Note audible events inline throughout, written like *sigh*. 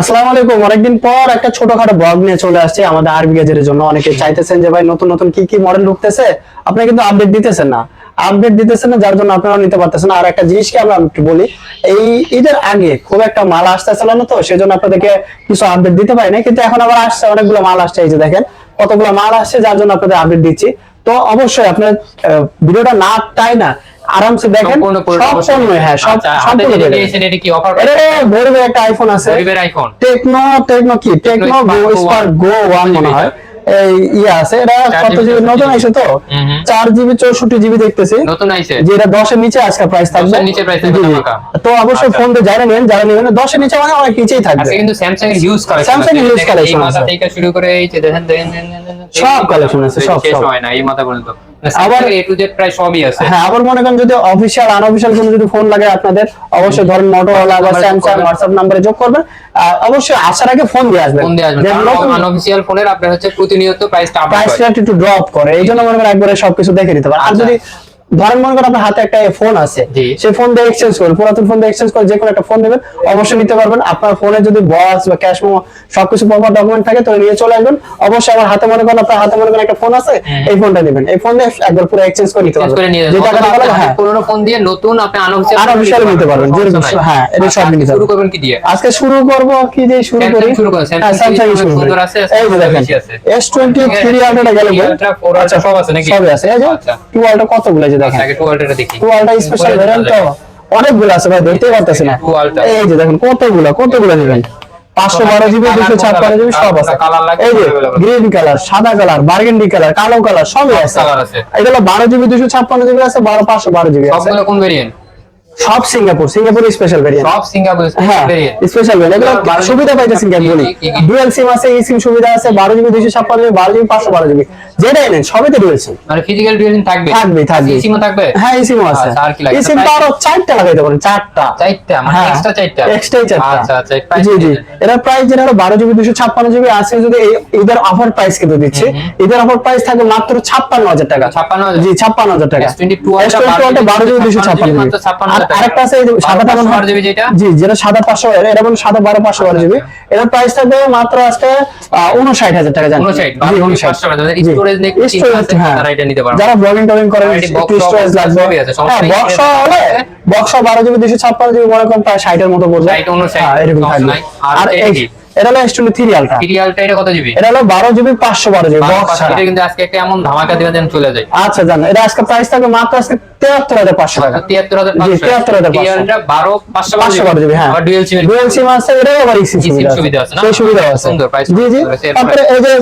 আসসালামু আলাইকুম। অনেকদিন পর একটা ছোটখাটো ব্লগ নিয়ে চলে আসছে আমাদের আরবি গেজের জন্য। অনেকে চাইতেছেন যে, ভাই, নতুন নতুন কি কি মডেল ঢুকতেছে? আপনি কিন্তু আপডেট দিতেছেন না। আপডেট দিতেছেন না, যার জন্য আপনারা নিতে পারতেছেন আর একটা জিনিসকে আমরা একটু বলি, এই ঈদের আগে খুব একটা মাল আসতেছিল না তো, সেজন্য আপনাদেরকে কিছু আপডেট দিতে পারি না কিন্তু এখন আবার আসছে, অনেকগুলো মাল আসছে। এই যে দেখেন, কতগুলো মাল আসছে, যার জন্য আপনাদের আপডেট দিচ্ছি। তো অবশ্যই আপনার ভিডিওটা না তাই না আরামসে দেখেন সব পণ্য হ্যাঁ সব আচ্ছা, দেখেন। দিয়েছেন এটা কি অফার এটা ভেরিবে একটা আইফোন আছে। আইফোন টেকনো টেকনো কি? টেকনো Spark গো ওয়ান মনে হয়। এই ইয়ে আছে এটা কত জিবি? নতুন আছে তো? হুম হুম। চার জিবি চৌষট্টি জিবি দেখতেছি। নতুন আইছে। যে এটা দশের নিচে আজকে প্রাইস থাকবে। নিচে থাকবে। তো অবশ্যই আচ্ছা। ফোন তো যারা নেবেন যারা নেবেন দশের নিচে মানে অনেক নিচেই থাকবে। কিন্তু স্যামসাং এর কালেকশন এর huge collection এই মাথা আছে। থেকে শুরু করে এই যে দেখেন দেখেন দেখেন, দেখেন, দেখেন, সব এই আছে, সব, সব। হয় না এই মাথা পর্যন্ত। আবার- আবার এ টু জেড প্রায় সবই আছে। হ্যাঁ আবার মনে করেন যদি কোনো ফোন লাগে আপনাদের অবশ্যই ধরেন মোটোরোলা বা স্যামসাং হোয়াটসঅ্যাপ নম্বরে যোগ করবেন। অবশ্যই আসার আগে ফোন দিয়ে আসবেন। ফোন দিয়ে আসবেন। যে ফোনের আপনার হচ্ছে প্রতিনিয়ত প্রাইসটা প্রাইসটা একটু ড্রপ করে। এই জন্য মনে করেন একবারে সবকিছু দেখে নিতে পারেন। আর আচ্ছা। যদি ধরেন মনে করেন আপনার হাতে একটা ফোন আছে সেই ফোন দিয়ে এক্সচেঞ্জ করবেন পুরাতন ফোন দিয়ে এক্সচেঞ্জ করে যে কোনো একটা ফোন দেবেন অবশ্যই নিতে পারবেন। আপনার ফোনে যদি বক্স বা ক্যাশ মেমো সবকিছু প্রপার ডকুমেন্ট থাকে তো নিয়ে চলে আসবেন। অবশ্যই আমার হাতে মনে করেন আপনার হাতে মনে করেন একটা ফোন আছে এই ফোনটা নেবেন। এই ফোন দিয়ে একবার পুরো এক্সচেঞ্জ করে নিতে পারবেন। যে টাকাটা অথবা হ্যাঁ। পুরোনো ফোন দিয়ে নতুন আপনি আনঅফিসিয়াল Unofficial নিতে পারবেন, যেরকম হ্যাঁ, এটা সব নিতে শুরু করবেন কি দিয়ে? আজকে শুরু করব কি দিয়ে? শুরু করি? শুরু করুন, হ্যাঁ, Samsung Samsung শুরু করি। এই দেখেন বেশি আছে। S23 আলট্রাটা গেল Ultra, সব আছে নাকি? সবই আছে। এই যে আচ্ছা। 2 আলট্রা কতগুলো এই যে দেখেন আগে টুয়েলভটা দেখি। টুয়ালটা স্পেশাল ভ্যারিয়েন্ট তো অনেকগুলো আছে ভাই দেখতেই পারতেছি না। এই যে দেখেন কতগুলো কতগুলো নেবেন পাঁচশো বারো জিবি দুশো ছাপ্পান্ন জিবি সব আছে। কালার এই যে গ্রিন কালার সাদা কালার বার্গেন্ডি কালার কালো কালার সবই আছে। বারো জিবি দুশো ছাপ্পান্ন জিবি আছে বারো পাঁচশো বারো জিবি আছে। কোন ভেরিয়েন্ট সব সিঙ্গাপুর সিঙ্গাপুর স্পেশাল ভ্যারিয়েন্ট সব সিঙ্গাপুর হ্যাঁ স্পেশাল ভ্যারিয়েন্ট এগুলো সুবিধা কি- কি? ডুয়াল সিম আছে এই সিম সুবিধা আছে বারো জিবি দুশো ছাপ্পান্ন জিবি বারো জিবি পাঁচশো বারো জিবি। যেটাই নেন সবই তো ডুয়াল সিম মানে ফিজিক্যাল ডিউরেশন থাকবে? থাকবে থাকবে। সিমও থাকবে? হ্যাঁ এই আছে। আচ্ছা, আর কি লাগে? এই সিমটা আরও লাগাইতে পারেন চারটা। চারটা মানে হ্যাঁ, এক্সট্রা ই চারটা। আচ্ছা আচ্ছা জি জি। প্রাইস যেটা হলো বারো জিবি দুশো ছাপ্পান্ন জিবি আছে যদি এই- ঈদের অফার প্রাইস কিন্তু দিচ্ছে। ঈদের অফার প্রাইস থাকবে মাত্র ছাপ্পান্ন হাজার টাকা। 56,000 জি ছাপ্পান্ন হাজার টাকা। S22 S22 টা বারো জিবি দুশো ছাপ্পান্ন জিবি মাত্র 56,000 টাকা। আরেকটা আছে সাদা মনে হয়- 512 জিবি যেটা? জি যেটা সাদা পাঁচশো এটা বলে সাদা বারো পাঁচশো বারো জিবি এটার প্রাইস থাকবে মাত্র আজকে উনষাট হাজার টাকা জানেন 59, জি বারো জিবি উনষাট পাঁচশো টাকা। যাদের জি। storage নেই, একটু চিন্তা Storage, আছে, হ্যাঁ। এটা নিতে পারবে। যারা ব্লগিং টগিং করেন স্টোরেজ লাগবে সমস্যা হ্যাঁ। বক্স হলে বক্স বারো জিবি দুশো ছাপ্পান্ন জিবি মনে করেন প্রায় ষাটের মতো পড়বে 60, 59, হ্যাঁ, এরকম থাকবে। আর এই? এটা হলো আলট্রা এটা কত জিবি এটা হলো বারো জিবি পাঁচশো বারো জিবি বক্স এটা কিন্তু আজকে একটা এমন ধামাকা যেন চলে যায়। আচ্ছা জান এটা আজকে প্রাইস থাকবে মাত্র আজকে তেহাত্তর হাজার পাঁচশো টাকা। তিয়াত্তর হাজার জি, 73,500 সিরিয়ালটা বারো পাঁচশো পাঁচশো বারো জিবি হ্যাঁ। আবার ডুয়েল সিম ডুয়েল সিম আছে আবার eSIM সুবিধা আছে। না? সেই সুবিধা আছে। সুন্দর, price জি জি। তারপরে এই যে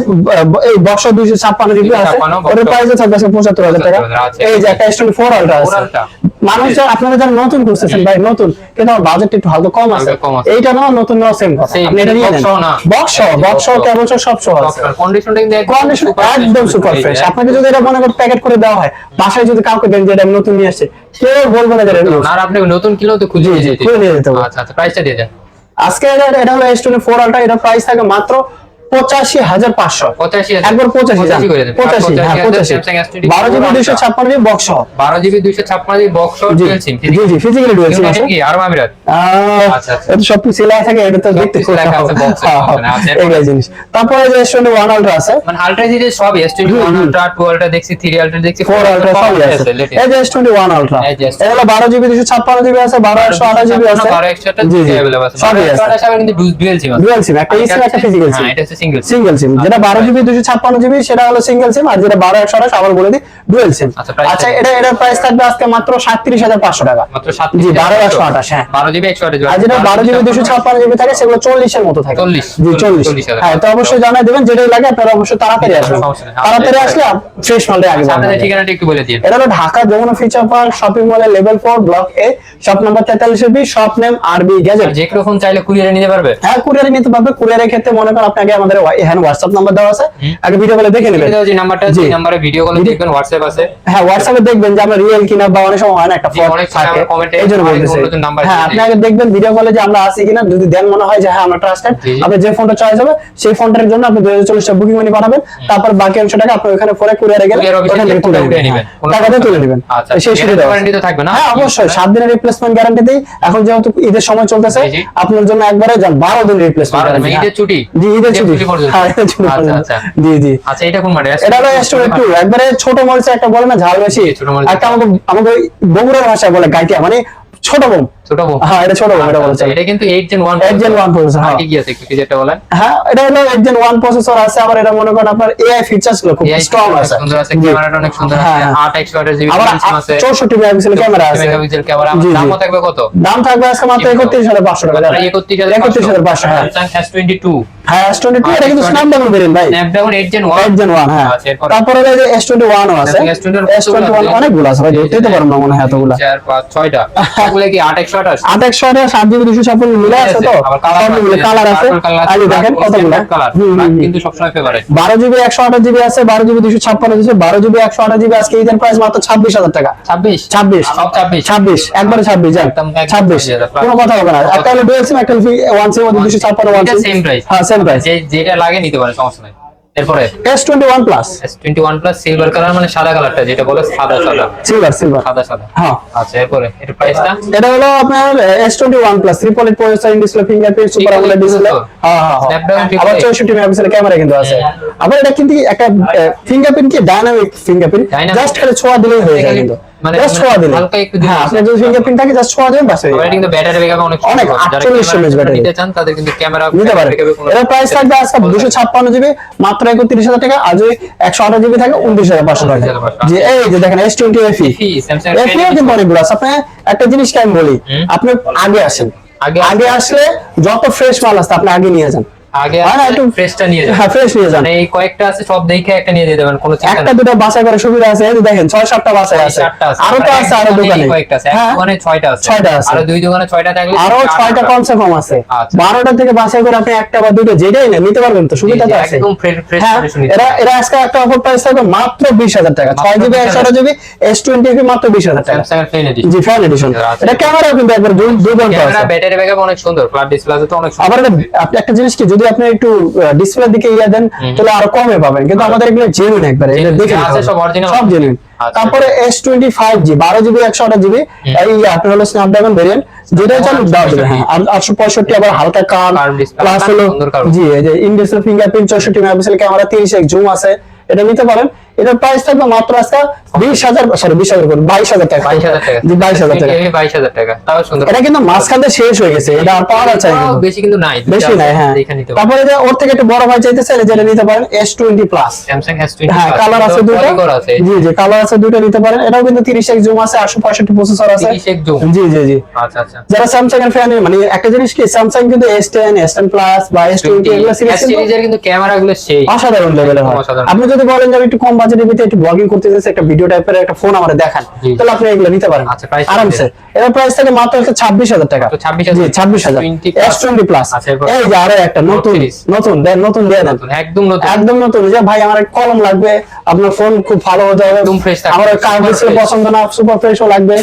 এই বক্স দুইশো ছাপ্পান্ন জিবি আছে। 256 ওটার প্রাইস থাকবে আজকে পঁচাত্তর হাজার টাকা। এই যে একটা আলট্রা আছে। 4 মানুষ যারা আপনারা যারা নতুন খুঁজতেছেন ভাই নতুন কিন্তু আমার বাজেট একটু হালকা কম আছে। এইটা না নতুন না সেম কথা। আপনি এটা নিয়ে নেন। বক্স বক্স কেবল সব সহ আছে। কন্ডিশনটা কিন্তু একদম কন্ডিশন super একদম fresh, সুপার ফ্রেশ আপনাকে যদি এটা মনে করেন প্যাকেট করে দেওয়া হয় বাসায় যদি কাউকে দেন যে এটা নতুন নিয়ে আসছে কেউ বলবে না যে আর আপনি নতুন কিলো তো খুঁজে নিয়ে যেতে আচ্ছা আচ্ছা প্রাইসটা দিয়ে দেন। আজকে এটা হলো এস টোয়েন্টি ফোর আলট্রা এটা প্রাইস থাকে মাত্র পঁচাশি হাজার পাঁচশো। পঁচাশি একবার পঁচাশি দেন পঁচাশি হ্যাঁ পঁচাশি। বারো জিবি দুইশো ছাপ্পান্ন জিবি বক্স বারো জিবি দুইশো ছাপ্পান্ন জিবি বক্স জি জি ফিজিক্যালি ডুয়েল সিম আছে কি? আরব আমিরাত আচ্ছা, আচ্ছা। এটা সব কিছু লেখা থাকে এটা তো দেখতে কিছু লেখা আছে এ, হ্যাঁ, হ্যাঁ। এগুলো জিনিস। তারপরে যে টোয়েন্টি ওয়ান আলট্রা আছে। মানে আলট্রা যে সব S twenty one ultra two ultra দেখছি থ্রি আলট্রা দেখছি ফোর আলট্রা সবই আছে এই যে এস টোয়েন্টি ওয়ান আলট্রা এই যে S21 এটা হলো বারো জিবি দুশো ছাপ্পান্ন জিবি আছে বারো একশো আঠাশ জিবি আছে। বারো একশোটা জি জি। available আছে। সবই আছে। কিন্তু ডুয়েল সিম আছে। ডুয়াল সিম একটা ইসিম একটা ফিজিক্যাল সিম হ্যাঁ সিঙ্গেল সিঙ্গেল সিম যেটা বারো জিবি দুশো ছাপ্পান্ন জিবি সেটা হলো সিঙ্গেল সিম আর যেটা বারো একশো আঠাশ আবার বলে দিই ডুয়েল সিম আচ্ছা, আচ্ছা এটা এটার প্রাইস থাকবে আজকে মাত্র সাতত্রিশ হাজার পাঁচশো টাকা। মাত্র জি বারো একশো আঠাশ হ্যাঁ। বারো জিবি একশো আঠাশ আর যেটা বারো জিবি দুশো ছাপ্পান্ন জিবি থাকে সেগুলো চল্লিশের মতো থাকে। 40 জি চল্লিশ। হ্যাঁ তো অবশ্যই জানাই দেবেন যেটাই লাগে আপনারা অবশ্যই তাড়াতাড়ি আসবেন। তাড়াতাড়ি আসলে ফ্রেশ মালটা আগে আপনাদের ঠিকানাটা একটু বলে দিন। এটা হলো Dhaka Jamuna future park shopping মলের level four block A shop number তেতাল্লিশ B shop name RB gadget যে কোনো ফোন চাইলে কুরিয়ারে নিতে পারবে? হ্যাঁ কুরিয়ারে নিতে পারবে। কুরিয়ারের ক্ষেত্রে মনে করেন আপনাকে আমাদের এখানে হোয়াটসঅ্যাপ নাম্বার দেওয়া আছে। আগে ভিডিও কলে দেখে নেবেন। যে নাম্বারটা জি। যে নাম্বারে ভিডিও কলে দেখবেন হোয়াটসঅ্যাপ আছে। হ্যাঁ হোয়াটসঅ্যাপে দেখবেন যে আমরা রিয়েল কিনা বা অনেক সময় হয় না একটা জি, সময় থাকে। এই জন্য বলতেছি। হ্যাঁ আপনি আগে দেখবেন ভিডিও কলে যে আমরা আছি কিনা যদি দেন মনে হয় যে হ্যাঁ আমরা ট্রাস্টেড জি, জি। আপনি যে ফোনটা চয়েস হবে সেই ফোনটার জন্য আপনি দুই হাজার চল্লিশ টাকা বুকিং মানি পাঠাবেন তারপর বাকি অংশ টাকা আপনি ওখানে পরে কুরিয়ারে গেলে ওখান তুলে নেবেন। টাকাটা তুলে নেবেন। আচ্ছা, সেই সুবিধা guarantee তো থাকবে না? হ্যাঁ অবশ্যই। সাত দিনের রিপ্লেসমেন্ট গ্যারান্টি দিই। এখন যেহেতু ঈদের সময় চলতেছে জি, জি। আপনার জন্য একবারে যান বারো দিন রিপ্লেসমেন্ট মানে ঈদের ছুটি? জি ঈদের ঈদের ছুটি। হ্যাঁ আচ্ছা। আচ্ছা। জি জি। আচ্ছা এটা কোন মানে এটা হলো একবারে ছোট বোন একটা বলে না ঝাল বেশি। ছোট মরিচ। একটা আমাকে আমাকে ওই বগুড়ার ভাষায় বলে গাইটিয়া মানে ছোট বোম ছোট বউ। হ্যাঁ এটা ছোট বোম এটা বলে আচ্ছা, এটা কিন্তু 8 জেন 1 8 Gen 1 processor, হ্যাঁ। কি কি আছে একটু যেটা বলেন? হ্যাঁ এটা হলো একজন ওয়ান প্রসেসর আছে আবার এটা মনে করেন আপনার এআই ফিচার্সগুলো খুব স্ট্রং আছে। সুন্দর আছে ক্যামেরাটা অনেক সুন্দর আছে হ্যাঁ, হ্যাঁ। 8 128 জিবি আবার 64 মেগাপিক্সেল ক্যামেরা আছে। মেগাপিক্সেল ক্যামেরা জি, জি। থাকবে কত? দাম থাকবে আজকে মাত্র 31500 টাকা। 31500 হ্যাঁ। S22 হ্যাঁ S22 এটা কিন্তু স্ন্যাপড্রাগন ভেরিয়েন্ট ভাই। Snapdragon 8 Gen 1 8 Gen 1 হ্যাঁ। আচ্ছা, তারপরে এই যে S21 ও আছে। Samsung S21 S21 অনেকগুলো আছে ভাই। ধরতে পারব না মনে হয় এতগুলো। 4 5 6টা এগুলো কি 8 128 মিলে আছে তো কালার আছে দেখেন কতগুলো। কিন্তু সবসময় ফেভারিট বারো জিবি একশো আঠাশ জিবি আছে বারো জিবি দুশো ছাপ্পান্ন দিচ্ছে। বারো জিবি একশো আঠাশ জিবি আজকে ঈদের প্রাইস মাত্র ছাব্বিশ হাজার টাকা। 26 ছাব্বিশ। 26 ছাব্বিশ। একবারে ছাব্বিশ যান। ছাব্বিশ। 26,000 কোনো কথা হবে না। একটা হলো ডুয়েল সিম একটা ওয়ান সিম দুশো ছাপ্পান্ন ওয়ান সিম সেম প্রাইস হ্যাঁ সেম প্রাইস যেটা লাগে নিতে পারে সমস্যা নাই। এরপরে? S twenty one plus S21 plus silver colour মানে সাদা কালারটা যেটা বলে সাদা সাদা। সিলভার সিলভার সাদা সাদা। হ্যাঁ। আচ্ছা এরপরে? এর প্রাইসটা এটা হলো আপনার S twenty one plus triple eight processor display fingerprint super Triple display হ্যাঁ হ্যাঁ আবার 888 চৌষট্টি ক্যামেরা কিন্তু আছে। আবার এটা কিন্তু একটা ফিঙ্গারপ্রিন্ট কি? Dynamic fingerprint? জাস্ট খালি ছোঁয়া দিলেই হয়ে যায় কিন্তু। মানে- জাস্ট ছোঁয়া দিলে। হালকা একটু দিলে হ্যাঁ আপনার যদি ফিঙ্গারপ্রিন্ট থাকে জাস্ট ছোঁয়া দেবেন বাস হয়ে যাবে। কিন্তু ব্যাটারি ব্যাকআপ অনেক অনেক, 48 ক্যামেরা mAh নিতে চান তাদের কিন্তু ক্যামেরা নিতে পারে। backup এ কোনো- এটার প্রাইস থাকবে আজকে দুশো ছাপ্পান্ন জিবি মাত্র একত্রিশ হাজার টাকা আর যদি জিবি থাকে উনত্রিশ হাজার পাঁচশো টাকা। যে এই যে দেখেন এস টোয়েন্টি এফি এর কিন্তু অনেকগুলো আছে। আপনি একটা জিনিস আমি বলি আপনি আগে আসেন। আগে আগে আসলে যত ফ্রেশ মাল আছে আপনি আগে নিয়ে যান। আগে একটু- ফ্রেশটা নিয়ে যান। হ্যাঁ ফ্রেশ নিয়ে যান। এই কয়েকটা আছে সব দেখে একটা নিয়ে যেতে পারেন কোনো একটা দুটো বাছাই করে সুবিধা আছে এই দেখেন ছয় সাতটা বাছাই আছে। আরও তো আছে আরও দোকানে। দোকানে কয়েকটা আছে। এক দোকানে ছয়টা আছে। ছয়টা আছে। আর দুই দোকানে ছয়টা থাকলে আরও চারটা কমসে কম আছে। আচ্ছা। বারোটা থেকে করে আপনি একটা বা দুটো যেটাই নেন নিতে পারবেন তো সুবিধা তো আছে। একদম ফ্রেশ ফ্রেশ হ্যাঁ এরা এরা আজকে একটা অফার প্রাইস থাকবে মাত্র বিশ হাজার টাকা। ছয় জিবি জিবি এস টোয়েন্টি মাত্র বিশ হাজার টাকা। Samsung এর ফ্রেন এডিশন জি ফ্যান এডিশন আচ্ছা। এটা ক্যামেরাও কিন্তু একবার দুই- ক্যামেরা ব্যাটারি ব্যাকআপ অনেক সুন্দর ফ্ল্যাট ডিসপ্লে আছে তো অনেক সুন্দর। আবার আপনি একটা জিনিস কি যদি আপনি একটু ডিসপ্লের দিকে ইয়ে দেন তাহলে আরও কমে পাবেন। কিন্তু আমাদের এগুলো জেনুইন একবারে এটা দেখে আছে সব অরিজিনাল সব জেনুইন আচ্ছা। তারপরে এস টোয়েন্টি ফাইভ জি বারো জিবি একশো আঠাশ জিবি এই আপনার হলো স্ন্যাপড্রাগন ভেরিয়েন্ট যেটা হচ্ছে দেবে হ্যাঁ আর আটশো পঁয়ষট্টি আবার হালকা কান Curve প্লাস হলো। জি এই যে ইনডিসপ্লে ফিঙ্গারপ্রিন্ট চৌষট্টি মেগাপিক্সেল ক্যামেরা তিরিশ এক জুম আছে এটা নিতে পারেন। এটার প্রাইস থাকবে মাত্র আজকে বিশ হাজার সরি বিশ হাজার বাইশ হাজার টাকা। বাইশ হাজার টাকা। বাইশ হাজার টাকা। বাইশ হাজার টাকা তাও সুন্দর। এটা কিন্তু মাঝখানে শেষ হয়ে গেছে এটা আর পাওয়া যাচ্ছে। বেশি কিন্তু নাই বেশি নাই হ্যাঁ। তারপরে যে ওর থেকে একটু বড় ভাই যেটা নিতে পারেন S twenty plus Samsung S হ্যাঁ কালার আছে দুটো জি জি কালার আছে দুটো নিতে পারেন। এটাও কিন্তু তিরিশ এক জুম আছে আটশো পঁয়ষট্টি প্রসেসর আছে। 30 এক zoom। জি জি জি। আচ্ছা আচ্ছা। যারা স্যামসাং এর ফ্যান মানে একটা জিনিস কি স্যামসাং কিন্তু S ten S ten plus বা এস টোয়েন্টি এগুলো সিরিজের কিন্তু ক্যামেরা গুলো সেই। অসাধারণ লেভেলের হয়। আপনি যদি বলেন যে আমি একটু কম বাজেটের ভিতরে একটু ব্লগিং করতে চাইছি একটা ভিডিও টাইপের একটা ফোন আমাদের দেখান তাহলে আপনি এগুলো নিতে পারেন। আচ্ছা, price আরামসে। এর প্রাইস থাকে মাত্র হচ্ছে ছাব্বিশ হাজার টাকা। তো 26,000 জি ছাব্বিশ হাজার। এস টোয়েন্টি প্লাস এই যে আরও একটা নতুন নতুন দেন নতুন দেন। একদম নতুন। একদম নতুন। যে ভাই আমার কলম লাগবে আপনার ফোন খুব ভালো হতে হবে। একদম fresh থাকবে। আমার কার ডিসপ্লে পছন্দ না সুপার ফ্রেশও লাগবে।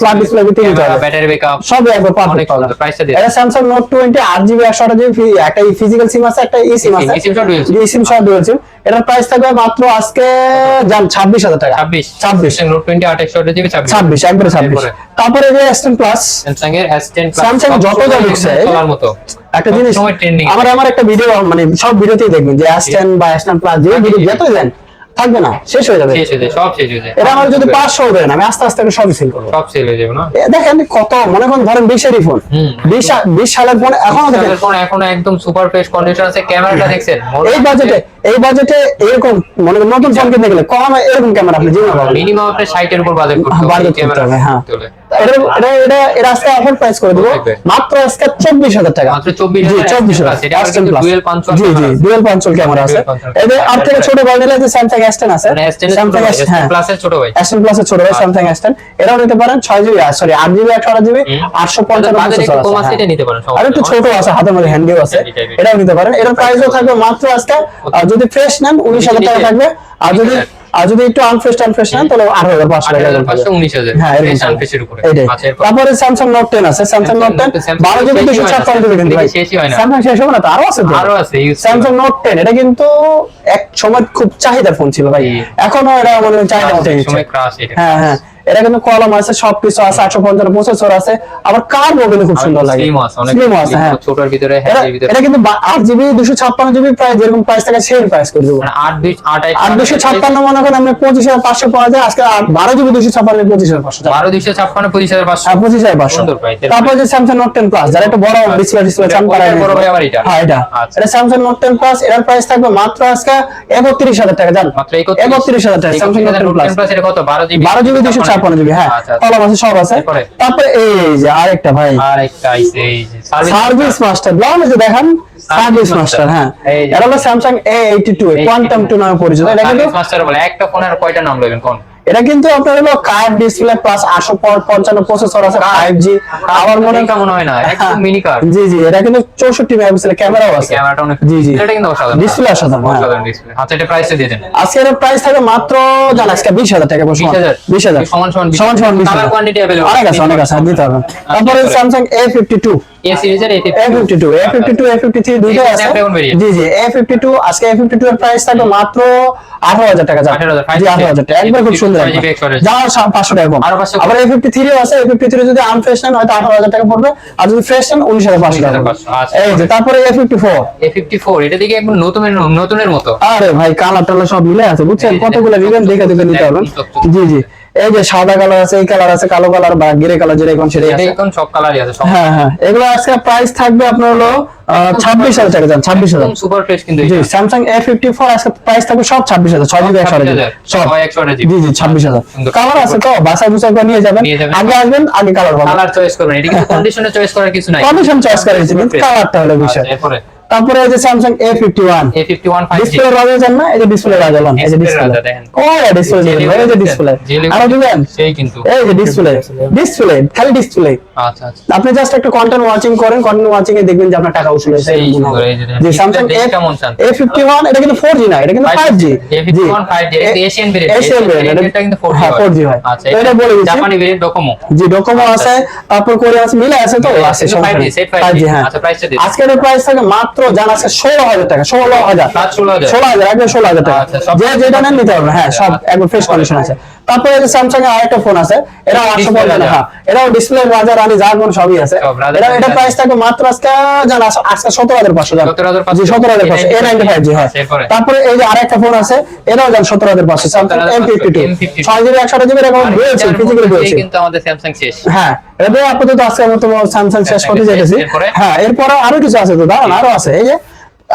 ফ্ল্যাট ডিসপ্লে ভিতরে নিতে হবে ব্যাটারি ব্যাকআপ সবই একবার পারফেক্ট প্রাইসটা এটা স্যামসাং নোট টোয়েন্টি আট জিবি একশো আট জিবি একটা ফিজিক্যাল সিম আছে একটা ই সিম আছে। সহ। জি সিম সহ ডুয়াল সিম এটার প্রাইস থাকবে মাত্র আজকে যান ছাব্বিশ হাজার টাকা। 26 ছাব্বিশ। নোট 20 28 জিবি 26 ছাব্বিশ। একবারে ছাব্বিশ। তারপরে যে এস টেন প্লাস স্যামসাং এর S10 Plus Samsung যত যা ঢুকছে, মতো। একটা জিনিস। আমার আমার একটা ভিডিও মানে সব ভিডিওতেই দেখবেন যে এস টেন বা এস টেন প্লাস যে ভিডিও যতই দেন থাকবে না শেষ হয়ে যাবে। শেষ হয়ে যাবে সব শেষ হয়ে যাবে এটা আমার যদি পাঁচশো দেন আমি আস্তে আস্তে সব সেল করব। সব সেল হয়ে যাবে না? দেখেন কত মনে করেন ধরেন বিশেরই ফোন হুম। বিশ সা- বিশ সালের ফোন এখনও দেখেন। ফোন এখন একদম সুপার ফ্রেশ কন্ডিশন আছে ক্যামেরাটা দেখছেন? এই বাজেটে এই বাজেটে এরকম মনে করেন নতুন ফোন কিনতে গেলে কম এরকম ক্যামেরা আপনি জিমা পাবেন মিনিমাম আপনি 60 এর উপর বাজেট করতে হবে ক্যামেরা হ্যাঁ। হ্যাঁ। করতে এটা এটা এটা এটা আজকে অফার প্রাইস করে দেবো। মাত্র আজকে চব্বিশ হাজার টাকা। মাত্র 24,000 চব্বিশ S10 হাজার এটা আবার কিন্তু dual punch hole জি জি ডুয়েল পাঞ্চল ক্যামেরা আছে। Dual punch hole এদের camera। আর থেকে ছোট বড় নিলে যে স্যামসাং এস টেন আছে। মানে S10 এর ছোট স্যামসাং এস S10 হ্যাঁ। Plus এর ছোট ভাই। এস টেন প্লাসের ছোট ভাই স্যামসাং এস টেন এরাও নিতে পারেন ছয় জিবি সরি আট জিবি জিবি আটশো পঞ্চান্ন আর একটু ছোট আছে হাতের মধ্যে হ্যান্ডিও আছে। এটাও নিতে পারেন। এটার প্রাইসও থাকবে মাত্র আজকে যদি ফ্রেশ নেন উনিশ হাজার টাকা থাকবে। আর যদি আর যদি একটু আনফ্রেশ আনফ্রেশ নেন তাহলে আঠারো হাজার পাঁচশো টাকা এরকম থাকবে। 18500 হ্যাঁ এরকম আনফ্রেশের উপরে। তারপরে স্যামসাং নোট টেন আছে। স্যামসাং নোট টেন বারো জিবি শেষই দুশো হয় না, ছাপ্পান্ন জিবি কিন্তু ভাই শেষই হয় না। স্যামসাং শেষ হবে না তো আরও আছে তো। আরও আছে স্যামসাং নোট টেন এটা কিন্তু এক সময় খুব চাহিদার ফোন ছিল ভাই। এখনও এটা মানে চাহিদা উঠে সময় ক্রাশ এটা। হ্যাঁ হ্যাঁ। এটা কিন্তু কলম আছে সবকিছু আছে আটশো পঞ্চান্ন প্রসেসর আছে। আবার কার কিন্তু খুব সুন্দর লাগে? স্লিম আছে হ্যাঁ। ছোটর ভিতরে এটা ভিতরে। এটা কিন্তু আট জিবি দুশো ছাপ্পান্ন জিবি প্রায় যেরকম প্রাইস থাকে সেম প্রাইস করে দেবো। মানে 8 বিট 8 আট দুশো ছাপ্পান্ন মনে করেন আপনি পঁচিশ হাজার পাঁচশো পাওয়া যায় আজকে বারো জিবি দুশো ছাপ্পান্ন পঁচিশ হাজার পাঁচশো। টাকা 12 256 25500 হ্যাঁ পঁচিশ হাজার পাঁচশো। তারপর যে স্যামসাং নোট টেন প্লাস যারা একটু বড় ডিসপ্লে ডিসপ্লে বড় ভাই আবার এটা? হ্যাঁ এটা। আচ্ছা। এটা স্যামসাং নোট টেন প্লাস এটার প্রাইস থাকবে মাত্র আজকে একত্রিশ হাজার টাকা জান মাত্র একত্রিশ। হাজার টাকা স্যামসাং নোট টেন প্লাস এটা কত? 12 জিবি বারো জিবি দুশো ছাপ্পান্ন জিবি হ্যাঁ। আচ্ছা আচ্ছা। কলম আছে সব আছে। তারপরে এই যে আরেকটা ভাই। আরেকটা আইছে এই যে সার্ভিস মাস্টার ব্লাউন যে দেখেন সার্ভিস মাস্টার হ্যাঁ। এটা হলো Samsung A eighty two quantum two নামে পরিচিত। এটা কিন্তু মাস্টার বলে একটা ফোনের কয়টা নাম লেবেন কোন? এটা কিন্তু আপনার হলো কার্ড ডিসপ্লে প্লাস আটশো পঞ্চান্ন প্রসেসর আছে ফাইভ জি আমার মনে এটা মনে হয় না একদম মিনি কার জি জি এটা কিন্তু চৌষট্টি মেগাপিক্সেল ক্যামেরাও আছে ক্যামেরাটা অনেক জি, জি। এটা কিন্তু অসাধারণ Display অসাধারণ, হ্যাঁ। অসাধারণ ডিসপ্লে আচ্ছা এটা প্রাইসটা দিয়ে দেন আজকে এর প্রাইস থাকে মাত্র জান আজকে বিশ হাজার টাকা বসে 20,000 বিশ হাজার সমান সমান সমান সমান বিশ কালার হাজার কোয়ান্টিটি अवेलेबल অনেক আছে অনেক আছে দিতে হবে তারপরে তারপরে? স্যামসাং এ সিরিজের দুইটাই আছে। জি জি আজকে এর প্রাইস থাকবে মাত্র টাকা যান 18,000 জি আঠারো হাজার টাকা। একবার খুব সুন্দর five GB extra যা পাঁচশো টাকা কম। আরও 500 কম। আবার এ ফিফটি আছে এ ফিফটি থ্রি যদি আনফ্রেশ নেন হয়তো আঠারো হাজার টাকা পড়বে। আর যদি ফ্রেশ নেন উনিশ হাজার পাঁচশো টাকা পড়বে। 19,500। এই যে তারপরে A fifty four A fifty four এটা দেখে একদম নতুনের নতুনের মতো। আরে ভাই কালার টালার সব মিলে আছে বুঝছেন? কতগুলো দেখে দেখে নিতে হবে জি জি। এই যে সাদা কালার আছে এই কালার আছে কালো কালার বা গ্রে কালার যেটা এখন সেটাই আছে। এখন সব কালারই আছে সব। হ্যাঁ হ্যাঁ। এগুলো আজকে প্রাইস থাকবে আপনার হলো ছাব্বিশ হাজার টাকা যান ছাব্বিশ হাজার। সুপার ফ্রেশ কিন্তু জি এটা। স্যামসাং এ ফিফটি ফোর আজকে প্রাইস থাকবে সব ছাব্বিশ হাজার ছয় জিবি একশো আট জিবি। সব সবাই 128 জি জি ছাব্বিশ হাজার। সুন্দর। কালার আছে তো বাসায় বুসাই করে নিয়ে যাবেন। আগে আসবেন আগে কালার পাবেন। কালার চয়েস করবেন। এটা কিন্তু *laughs* কন্ডিশনে চয়েস করার কিছু নাই। কন্ডিশন চয়েস করে দিচ্ছি কিন্তু কালারটা হলো বিষয়। আচ্ছা, এরপরে? তারপরে এই যে Samsung A fifty one A fifty one five display রাজা জান না? এই যে ডিসপ্লে রাজা লন এই যে ডিসপ্লে। কোয়া ডিসপ্লে এই যে ডিসপ্লে আরও দিবেন সেই কিন্তু। এই যে ডিসপ্লে ডিসপ্লে খালি ডিসপ্লে আচ্ছা আচ্ছা। আপনি জাস্ট একটা কন্টেন্ট ওয়াচিং করেন। কন্টেন্ট ওয়াচিং এ দেখবেন যে আপনার টাকা উসুল হয়েছে। এই যে। জি স্যামসাং চান? এ ফিফটি ওয়ান এটা কিন্তু ফোর জি না এটা কিন্তু five G A fifty one five G. এটা এশিয়ান ভেরিয়েন্ট এশিয়ান ভেরিয়েন্ট এটা কিন্তু ফোর জি হ্যাঁ ফোর জি হয়। আচ্ছা এটা বলে দিচ্ছি। জাপানি ভেরিয়েন্ট ডোকোমো জি ডোকোমো আছে। তারপর কোরিয়া আছে মিলে আছে তো? আছে আছে, 5G, set 5G 5G হ্যাঁ। আচ্ছা, price টা দিন। আজকের প্রাইস থাকে মাত্র জান আছে ষোলো হাজার টাকা ষোলো হাজার। ষোলো হাজার। ষোলো হাজার একবার ষোলো হাজার টাকা। আচ্ছা, যে যেটা নেন নিতে পারবেন হ্যাঁ সব একদম ফ্রেশ কন্ডিশন আছে। তারপরে যে স্যামসাং এর আরেকটা ফোন আছে এটা আটশো পঞ্চান্ন। হ্যাঁ এটাও ডিসপ্লে রাজা রানি যা কোন সবই আছে। এটা এটা প্রাইস থাকবে মাত্র আজকে জান আজকে সতেরো হাজার পাঁচশো জান। 17,500 জি সতেরো হাজার পাঁচশো এ নাইনটি ফাইভ জি হ্যাঁ। তারপরে এই যে আরেকটা ফোন আছে এটাও জান সতেরো হাজার পাঁচশো Samsung M fifty two M52 ছয় জিবি একশো জিবি এরকম রয়েছে ফিজিক্যালি রয়েছে। কিন্তু আমাদের স্যামসাং শেষ। হ্যাঁ এটা আপাতত আজকের মতো স্যামসাং শেষ করতে এরপরে? হ্যাঁ এরপরে আরও কিছু আছে তো দাঁড়ান আরও আছে। এই যে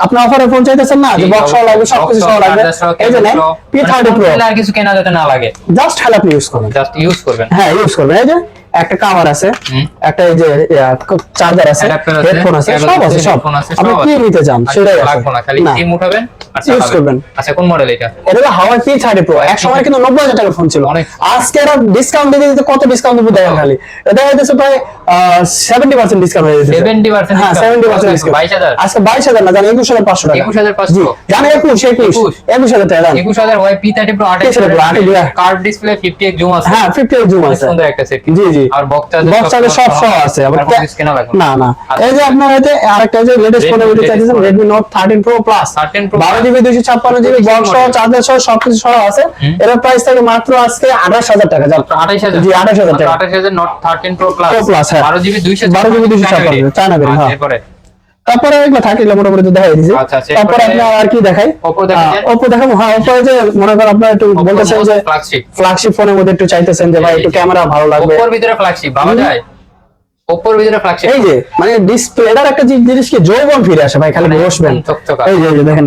আপনি অফারে ফোন চাইতেছেন না? যে বক্স সহ লাগবে সবকিছু সহ লাগবে। এই যে নেন পি থার্টি প্রো আর কিছু কেনা যাতে না লাগে। জাস্ট হেল আপনি ইউজ করবেন জাস্ট ইউজ করবেন। হ্যাঁ ইউজ করবেন। এই যে একটা কাভার আছে একটা এই যে চার্জার আছে হেডফোন আছে সব আছে সব। আপনি কি নিতে চান? সেটাই আছে। লাগবে না খালি সিম উঠাবেন চালাবেন। করবেন। আচ্ছা কোন মডেল এটা? এটা হলো হাওয়াই পি থার্টি প্রো এক সময় কিন্তু নব্বই হাজার টাকার ফোন ছিল। আজকে এরা ডিসকাউন্ট দিতে দিতে কত ডিসকাউন্ট দেবো দেখেন খালি। এটা যাচ্ছে প্রায় সেভেন্টি পার্সেন্ট ডিসকাউন্ট হয়ে যাচ্ছে 70% হ্যাঁ। Seventy percent? ডিসকাউন্ট 22,000? আজকে বাইশ হাজার না জানি একুশ হাজার পাঁচশো টাকা। 21,500 জি জানেন একুশ একুশ। 21 একুশ হাজার টাকা জানেন একুশ হাজার ওয়াই পি থার্টি প্রো আঠাশ 28 Pro, 28 কার্ভ ডিসপ্লে ফিফটি এক জুম আছে। হ্যাঁ ফিফটি এইট জুম আছে। সুন্দর একটা সেট জি জি। আর বক্স চার্জার বক্স চার্জার সব সহ আছে আবার না না। এই যে আপনার হাতে আরেকটা যে লেটেস্ট Redmi মধ্যে Redmi Note 13 Pro Plus 13 Pro বারো Plus। জিবি দুইশো ছাপ্পান্ন জিবি পঁচিশ বক্স সহ চার্জার সহ সবকিছু সহ আছে। এর প্রাইস থাকে মাত্র আজকে আঠাশ হাজার টাকা যান আঠাশ হাজার। জি আঠাশ হাজার টাকা। আঠাশ হাজার not thirteen pro plus Pro Plus, হ্যাঁ। বারো জিবি দুইশো 12 GB 256 চায়না বেরিয়ে, হ্যাঁ। তারপরে এগুলো থাকে এগুলো মোটামুটি দেখাই দিয়েছি আচ্ছা, আচ্ছা, তারপরে আপনার আর কি দেখাই? ওপো দেখাবো। হ্যাঁ ওপো যে মনে করেন আপনার একটু বলতেছেন যে ফ্ল্যাগশিপ ফ্ল্যাগশিপ ফোনের মধ্যে একটু চাইতেছেন যে ভাই একটু ক্যামেরা ভালো লাগবে। ওপ্পোর ভিতরে ফ্ল্যাগশিপ ভাবা যায়? ওপ্পোর ভিতরে ফ্ল্যাগশিপ এই যে মানে ডিসপ্লে এটার একটা জিনিস কি? যৌবন ফিরে আসে ভাই খালি বসবেন। চকচকা এই যে এই যে দেখেন।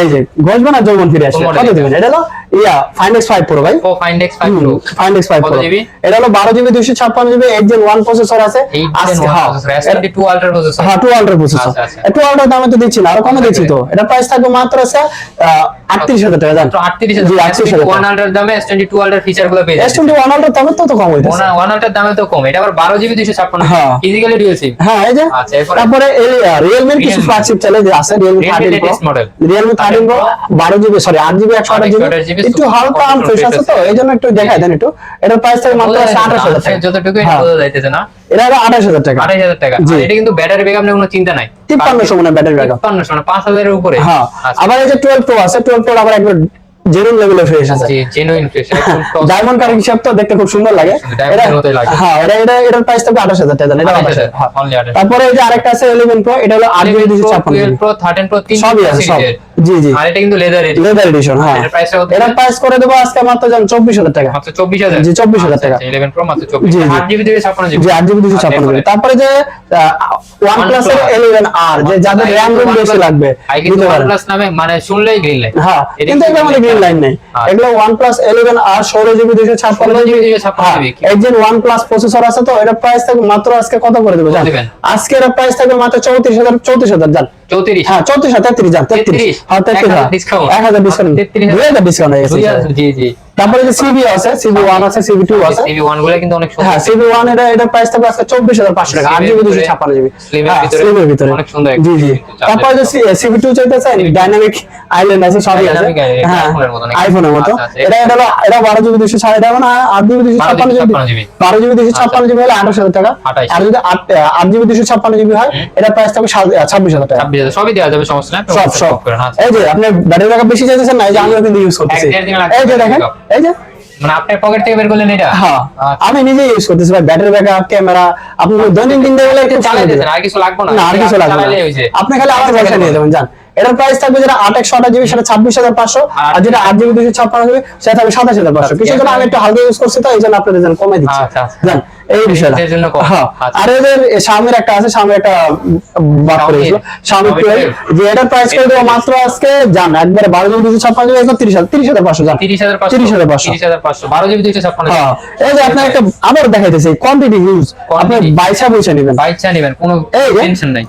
এই যে ঘষবেন আর যৌবন ফিরে আসে। কত দিবেন? এটা yeah find X five pro ভাই। Oppo Find X5 Pro find X five pro এটা হলো বারো জিবি দুইশো ছাপ্পান্ন GB eight gen one processor আছে। আজকে হ্যাঁ। processor S22 Ultra হ্যাঁ টু আল্ট্রা প্রসেসর আচ্ছা, আচ্ছা। আল্ট্রা দামে তো দিচ্ছি না আরও কমে দিচ্ছি তো। এটা প্রাইস থাকবে মাত্র আছে আটত্রিশ হাজার টাকা জান। মাত্র 38 জি, হাজার 38 হাজার ওয়ান আল্ট্রার দামে S22 Ultra ফিচারগুলো পেয়ে এস যাচ্ছে টোয়েন্টি ওয়ান আল্ট্রা দামে তো তো কম হইতেছে। ওয়ান আল্ট্রার দামে তো কম। এটা আবার 12 জিবি 256 হ্যাঁ। ফিজিক্যালি ডুয়াল সিম হ্যাঁ এই যে আচ্ছা? তারপরে রিয়েলমির কিছু Realme। ফ্ল্যাগশিপ চ্যানেল আছে Realme thirteen pro latest model। Realme thirteen pro বারো জিবি সরি আট জিবি একশো আঠাশ জিবি 128 GB একটু হালকা control আনফ্রেশ আছে তো একটু দেখাই দেন একটু। এটার প্রাইস থাকবে মাত্র আঠাশ হাজার টাকা। যতটুকু হ্যাঁ। বোঝা যাইতেছে না? এটা হলো আঠাশ হাজার টাকা। আড়াই হাজার টাকা। এটা কিন্তু ব্যাটারি ব্যাকআপ নিয়ে কোনো চিন্তা নাই। তিপ্পান্নশো মনে ব্যাটারি ব্যাকআপ তিপ্পান্নশো না পাঁচ হাজারের উপরে। হ্যাঁ। আচ্ছা। আবার এই যে টুয়েলভ প্রো আছে টুয়েলভ প্রো আবার একবার জেনুইন লেভেলে ফ্রেশ আছে। জি জেনুইন ফ্রেশ একদম ডায়মন্ড কার হিসাব তো দেখতে খুব সুন্দর লাগে। এটা। হ্যাঁ এটা এটা এটার প্রাইস থাকবে আঠাশ হাজার টাকা এটা 28,000 28,000, 28,000 তারপরে এই যে আরেকটা আছে ইলেভেন প্রো এটা হলো আট জিবি দুশো ছাপ্পান্ন 12 Pro 13 Pro তিন সবই আছে সব। জি জি। আর এটা কিন্তু লেদার এডিশন লেদার এডিশন হ্যাঁ? এটার প্রাইস করে দেবো আজকে মাত্র জান চব্বিশ হাজার টাকা। মাত্র 24000 জি, 24,000 টাকা। 11 Pro মাত্র জি, 24 জি। 8 জিবি থেকে 56 জিবি জি আট জিবি দুশো ছাপ্পান্ন জিবি তারপরে যে প্লাস এর ইলেভেন আর যে যাদের র্যাম রোম বেশি লাগবে কিন্তু OnePlus নামে মানে শুনলেই গ্রিন লাইন হ্যাঁ কিন্তু এগুলো আমাদের গ্রিন লাইন নেই। এগুলো ইলেভেন আর ষোলো জিবি দুশো ছাপ্পান্ন 16 জিবি জিবি 256 জিবি। এই যে প্লাস প্রসেসর আছে তো এটা প্রাইস থাকবে মাত্র আজকে কত করে দেবো জান? আজকে এর প্রাইস থাকবে মাত্র চৌত্রিশ হাজার চৌত্রিশ হাজার জান। 34 হ্যাঁ চৌত্রিশ হাজার তেত্রিশ জান তেত্রিশ 33 হ্যাঁ তেত্রিশ এক হাজার হাজার discount। এক হাজার ডিসকাউন্ট 33 দুই হাজার ডিসকাউন্ট হয়ে গেছে দুই হাজার- জি জি তারপরে যে সিবি আছে সিবি ওয়ান আছে সিবি টু আছে। সিবি ওয়ানগুলো কিন্তু অনেক সুন্দর। হ্যাঁ সিবি ওয়ান এটা এটার প্রাইস থাকবে আজকে চব্বিশ হাজার পাঁচশো টাকা আট এর জিবি দুশো ছাপ্পান্ন জিবি। স্লিমের ভিতরে অনেক সুন্দর জি জি। তারপরে যে সিবি টু চাইতেছেন ডাইনামিক আইল্যান্ড আছে সবই আছে। হ্যাঁ? আইফোনের মতো। এটা এটা হলো এটা বারো জিবি দুশো ছাড় এটা মানে আট জিবি দুশো 12 ছাপ্পান্ন জিবি। বারো জিবি দুশো ছাপ্পান্ন জিবি হলে আঠাশ হাজার টাকা। আর যদি আট আট জিবি দুশো ছাপ্পান্ন জিবি হয় এটা প্রাইস থাকবে ছাব্বিশ হাজার টাকা। 26000 সবই দেওয়া যাবে সমস্যা নাই সব সব। আচ্ছা। এই যে আপনি ব্যাটারি ব্যাকআপ বেশি চাইতেছেন না এই যে আমিও কিন্তু ইউজ করতেছি। এই যে দেখেন। এই যে? মানে আপনার পকেট থেকে বের করলেন এটা? হ্যাঁ। আচ্ছা। আমি নিজে ইউজ করতেছি ভাই ব্যাটারি ব্যাকআপ ক্যামেরা আপনি দৈনন্দিন দিন গেলে চালিয়ে আর কিছু লাগবে না আর কিছু লাগবে চালাইলেই না। হয়েছে। আপনি খালি আমার পয়সা নিয়ে যাবেন জান এটার প্রাইস থাকবে যেটা আট একশো আঠাশ জিবি সেটা ছাব্বিশ হাজার পাঁচশো। আর যেটা আট জিবি দুশো ছাপ্পান্ন জিবি সেটা থাকবে সাতাশ হাজার পাঁচশো। কিছু জন আমি একটু হালকা ইউজ করছি তো এই জন্য আপনাদের জন্য কমে দিচ্ছি। আচ্ছা, আচ্ছা। জান এই বিষয়টা। জন্য। হ্যাঁ আচ্ছা। আর এদের স্বামীর একটা আছে স্বামীর একটা বাদ করে টুয়েলভ যে এটার প্রাইস করে দেবো মাত্র আজকে জান একবারে বারো জিবি দুশো ছাপ্পান্ন জিবি একবার তিরিশ হাজার তিরিশ হাজার পাঁচশো জান। 30500 30500 30500 12 জিবি 256 হ্যাঁ এই যে আপনার একটা আবার দেখাইতেছি কোয়ান্টিটি হিউজ আপনি বাইসা বসে নেবেন। বাইক চা নেবেন কোনো টেনশন নাই।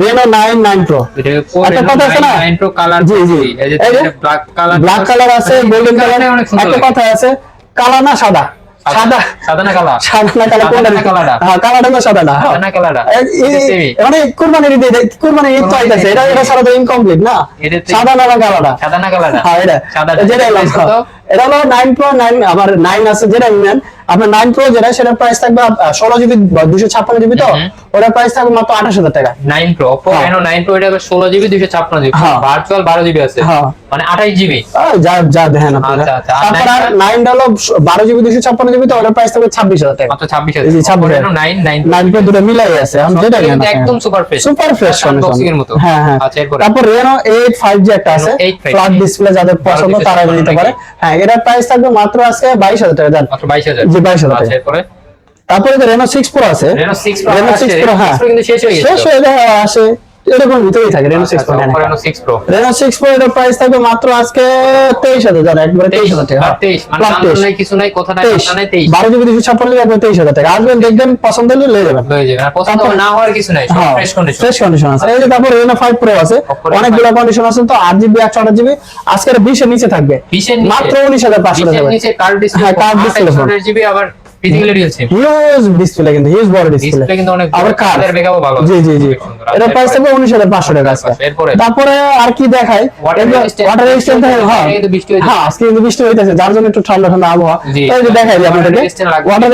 রেনো নাইন নাইন প্রো এটা একটা কথা আছে না? প্রো কালার জি, জি। এই যে ব্ল্যাক কালার ব্ল্যাক কালার আছে গোল্ডেন কালার একটা কথা আছে কালা না সাদা? সাদা সাদা। না সাদা না কালা কোনটা না কালারটা? হ্যাঁ কালাটা না সাদা না হ্যাঁ। সাদা না কালারটা? এই- এই- এটা same-ই। মানে কুরবানির ঈদে কুরবানির ঈদ তো আইতাছে এটা এটা সারা তো ইনকমপ্লিট না? সাদা না না কালাটা? সাদা না কালারটা হ্যাঁ এটা। সাদা যেটা? এটা হলো নাইন প্রো নাইন আবার নাইন আছে যেটা নেন আপনার নাইন প্রো যেটা সেটা প্রাইস থাকবে ষোলো জিবি দুশো ছাপ্পান্ন জিবি তো। ওটার প্রাইস থাকবে মাত্র আঠাশ হাজার টাকা। 9 প্রো হ্যাঁ। Reno 9 Pro এটা 16 জিবি 256 জিবি হ্যাঁ। ভার্চুয়াল 12 জিবি আছে। হ্যাঁ। মানে 28 জিবি যা যা দেখেন আপনারা। আর তারপর আর নাইন হলো বারো জিবি দুশো ছাপ্পান্ন জিবি তো ওটার প্রাইস থাকবে ছাব্বিশ হাজার টাকা। মাত্র 26000 জি, Oppo 26,000 Reno 9 9 নাইন প্রো দুটো মিলাই আছে যেটা একদম super fresh super fresh unboxing এর মতো। হ্যাঁ হ্যাঁ। আচ্ছা তারপর রেনো এইট ফাইভ জি একটা আছে। Reno 8 5G ফ্ল্যাট ডিসপ্লে যাদের পছন্দ তারা নিতে পারে। হ্যাঁ এটার প্রাইস থাকবে মাত্র আজকে বাইশ হাজার টাকা মাত্র 22000 জি, 22,000 আচ্ছা টাকা। এরপরে তারপরে তো রেনো সিক্স প্রো আছে Reno 6 pro Reno six pro হ্যাঁ। 6 কিন্তু শেষ হয়ে গেছে শেষ হয়ে আসে। এরকম ভিতরেই থাকে? Reno six pro Oppo Reno 6 Reno six pro এটার প্রাইস থাকবে মাত্র আজকে তেইশ হাজার একবারে তেইশ হাজার টাকা। 23 মানে Flat দাম 23 নাই কিছু নাই কথা নাই তেইশ। কথা নাই 23 বারো জিবি দুশো ছাপ্পান্ন একবার তেইশ হাজার টাকা। আসবেন দেখবেন পছন্দ হলে নিয়ে যাবেন। হয়ে পছন্দ না হওয়ার কিছু নাই সব হ্যাঁ ফ্রেশ কন্ডিশন ফ্রেশ কন্ডিশন আছে। এই যে তারপর রেনো ফাইভ প্রো আছে। অনেকগুলো কন্ডিশন আছে তো আট জিবি একশো আঠাশ জিবি। আজকের বিশের নিচে থাকবে। মাত্র উনিশ হাজার পাঁচশো টাকা। বিশের কার্ড ডিসপ্লে হ্যাঁ, জিবি আবার physically real SIM huge display কিন্তু হিউজ বড় ডিসপ্লে ডিসপ্লে কিন্তু অনেক আবার কার কালার ব্যাকআপও ভালো। জি জি জি। এটা প্রাইস এরপরে? থাকবে উনিশ হাজার পাঁচশো টাকা তারপরে আর কি দেখায় ওয়াটার রেজিস্ট্যান্ট হ্যাঁ বৃষ্টি হ্যাঁ। আজকে কিন্তু বৃষ্টি হইতেছে যার জন্য একটু ঠান্ডা ঠান্ডা আবহাওয়া। যে দেখাই দিই আপনাদেরকে। Water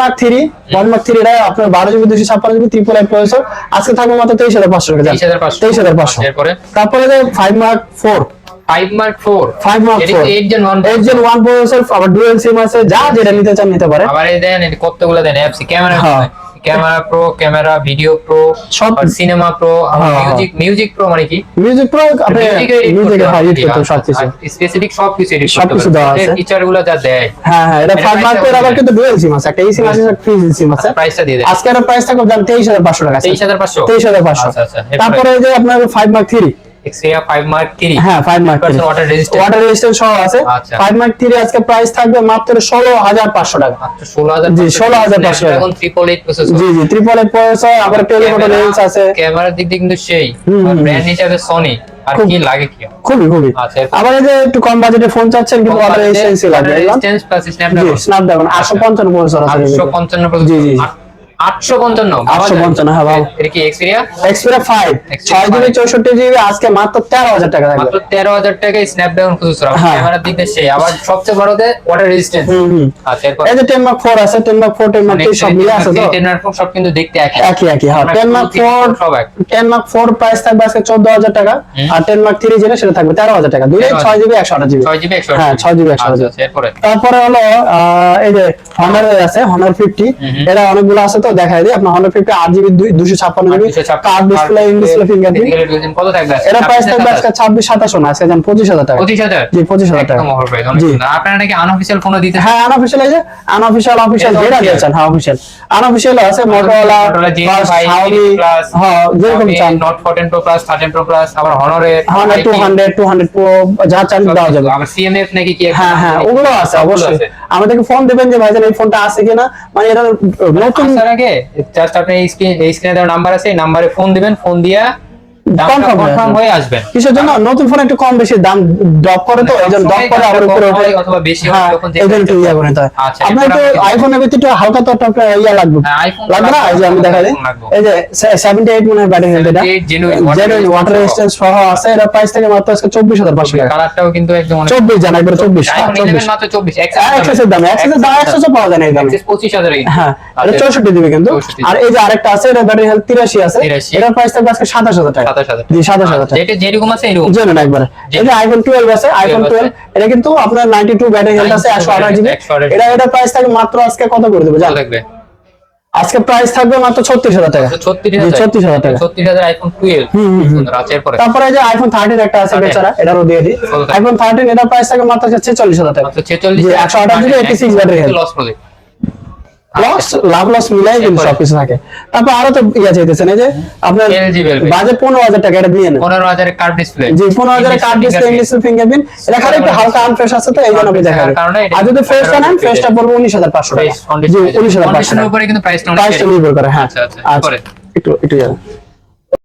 mark three one mark three এটা আপনার বারো জিবি দুশো ছাপ্পান্ন জিবি ত্রিপুল এক প্রসেসর আজকে থাকবে মাত্র তেইশ হাজার পাঁচশো টাকা। 23,500 তেইশ হাজার পাঁচশো। আচ্ছা, এরপরে? তারপরে five mark four 5 mark 4 five mark এটা 8 gen 1 eight gen one processor আবার ডুয়েল সিম আছে যা যেটা নিতে চান নিতে পারে। আবার এই দেন কতগুলো দেন apps camera. Camera pro camera video pro সব- cinema pro music music pro মানে কি? মিউজিক প্রো আপনি মিউজিকে হ্যাঁ এডিট করতে সব স্পেসিফিক সব কিছু এডিট সবকিছু দেওয়া আছে। ফিচার যা দেয়। হ্যাঁ হ্যাঁ এটা এটা ফাইভ price মার্কের আবার কিন্তু ডুয়েল সিম আছে। একটা এই সিম আছে একটা ফ্রি সিম আছে। প্রাইসটা দিয়ে দেন আজকের প্রাইস থাকবে জান তেইশ হাজার পাঁচশো টাকা 23,500 তেইশ হাজার পাঁচশো। আচ্ছা, আচ্ছা, এরপরে? তারপরে যে আপনার five mark three Xperia 5 mark 3 হ্যাঁ five mark water resistance water resistance সহ আছে। মার্ক থ্রি আজকে প্রাইস থাকবে মাত্র ষোলো হাজার পাঁচশো টাকা। মাত্র 16000 জি, 16,500 এখন ট্রিপল এইট প্রসেসর জি জি ত্রিপল এইট প্রসেসর আবার টেলিফোটো লেন্স আছে। ক্যামেরার দিক দিয়ে কিন্তু সেই। ব্র্যান্ড হিসাবে সনি আর কি লাগে কি? খুবই খুবই। আচ্ছা, আবার এই যে একটু কম বাজেটে ফোন চাচ্ছেন কিন্তু ওয়াটার রেজিস্ট্যান্সই লাগবে। এগুলো। রেজিস্ট্যান্স প্লাস স্ন্যাপড্রাগন স্ন্যাপড্রাগন আটশো পঞ্চান্ন প্রসেসর আছে এর ভিতরে। 855 জি, জি। 855 855 হ্যাঁ, বাবা। এটা কি এক্সিরিয়া এক্সপিরা ফাইভ Xperia ছয় জিবি 5 চৌষট্টি জিবি আজকে মাত্র তেরো হাজার টাকা থাকবে মাত্র 13000 টাকায় স্ন্যাপড্রাগন হ্যাঁ। ক্যামেরার দিক দিয়ে আবার সবচেয়ে বড়তে ওয়াটার রেজিস্ট্যান্স হুম হুম। আচ্ছা এরপর? এই যে টেন মার্ক ফোর আছে ten mark four ten mark সব মিলে আছে তো? টেনার সব কিন্তু দেখতে একই। একই একই হ্যাঁ টেন মার্ক ফোর four সব এক টেন মার্ক ফোর প্রাইস থাকবে আজকে চোদ্দ হাজার টাকা আর টেন মার্ক থ্রি যেটা সেটা থাকবে তেরো হাজার টাকা। দুইটাই ছয় জিবি একশো আঠাশ জিবি 6 জিবি 100 হ্যাঁ, 6 GB 128 আচ্ছা আচ্ছা, তারপরে হলো এই যে হনার আছে হনার ফিফটি। এটা অনেকগুলো আছে তো দেখাই দিই। আপনার হনার ফিফটি আট জিবি দুশো ছাপ্পান্ন GB curved display in display fingerprint কত থাকবে এটা প্রাইস থাকবে আজকে ছাব্বিশ সাতাশ না আজকে পঁচিশ হাজার টাকা। পঁচিশ হাজার? জি পঁচিশ হাজার টাকা। একদম অফার প্রাইস। আপনারা নাকি আনঅফিসিয়াল ফোনও দিতে হ্যাঁ আনঅফিসিয়াল এই যে আনঅফিসিয়াল অফিসিয়াল যেটা দিয়েছেন হ্যাঁ অফিসিয়াল আনঅফিসিয়াল আছে Motorola Motorola G5, Xiaomi Plus, হ্যাঁ যেরকম চান। Note 14 pro plus 13 pro plus আবার hundred two hundred two hundred pro যা চান দেওয়া যাবে। আবার সিএমএফ নাকি কি হ্যাঁ হ্যাঁ ওগুলো আছে অবশ্যই। আমাদেরকে ফোন দিবেন যে ভাইজান এই ফোনটা আছে কিনা। মানে এটা নতুন আগে জাস্ট আপনি এই স্ক্রিনে দেওয়া নাম্বার আছে এই নাম্বারে ফোন দিবেন ফোন দিয়া Confirm হয়ে। আসবে। কিসের জন্য? নতুন ফোন একটু কম বেশি দাম ড্রপ করে তো ড্রপ করে আবার উপরে ওঠে অথবা বেশি হয় হ্যাঁ তখন একটু ইয়ে হয়। আচ্ছা, আপনার এরপর একটু আপনি- আইফোনের ভিতরে একটু হালকা তো একটা ইয়া লাগবে। হ্যাঁ, লাগবে না? এই যে আমি দেখা দিই। এই যে সেভেন্টি এইট মনে হয় ব্যাটারি হেলথ এটা 78 জেনুইন ওয়াটার রেজিস্ট্যান্স সহ। আছে এটা প্রাইস থেকে মাত্র আজকে চব্বিশ হাজার পাঁচশো টাকা। কালারটাও কিন্তু একদম অনেক চব্বিশ জানা একবার চব্বিশ। আইফোন চব্বিশ। 11 মাত্র 24 এক্সেসের দামে। এক্সেসের দাম। একশো পাওয়া যায় না এই দামে। এক্সেস 25000 এর হ্যাঁ এটা চৌষট্টি দিবে কিন্তু। আর এই যে আরেকটা আছে এটা ব্যাটারি হেলথ তিরাশি আছে। 83 এটার প্রাইস থাকবে আজকে সাতাশ হাজার টাকা। 27000 জি সাতাশ হাজার টাকা। যেটা যেরকম আছে এরকম। জানেন একবার। এই আইফোন টুয়েলভ আছে আইফোন 12 এটা কিন্তু আপনার নাইনটি টু ব্যাটারি হেলথ আছে 92 জিবি এটা এটা প্রাইস থাকবে মাত্র আজকে কত করে দেবো? কত জান আজকে প্রাইস থাকবে মাত্র ছত্রিশ হাজার টাকা। ছত্রিশ জি, 36,000 টাকা। ছত্রিশ হাজার আইফোন তারপরে যে আইফোন থার্টিন একটা আছে 13 বেচারা এটারও দিয়ে দিই। আইফোন থার্টিন এটা প্রাইস থাকবে মাত্র ছেচল্লিশ হাজার টাকা। মাত্র ছেচল্লিশ জি, 128 GB, 86 battery. Loss project loss লাভ লস মিলাই কিন্তু? সবকিছু থাকে। তারপর আরও তো ইয়া চাইতেছেন এই যে আপনার বাজেট পনেরো হাজার টাকা এটা দিয়ে নেন। পনেরো হাজারের কার্ড ডিসপ্লে জি পনেরো হাজারের কার্ড ডিসপ্লে ইংলিশ ফিঙ্গারপ্রিন্ট এটা খালি একটু হালকা আনফ্রেশ আছে তো এই জন্য আপনি দেখাবেন আর যদি ফ্রেশটা নেন ফ্রেশ ফ্রেশটা পড়বে উনিশ হাজার পাঁচশো টাকা। জি উনিশ হাজার পাঁচশো টাকা। উপরে কিন্তু প্রাইস নির্ভর করে হ্যাঁ। আচ্ছা, আচ্ছা, একটু একটু যাবেন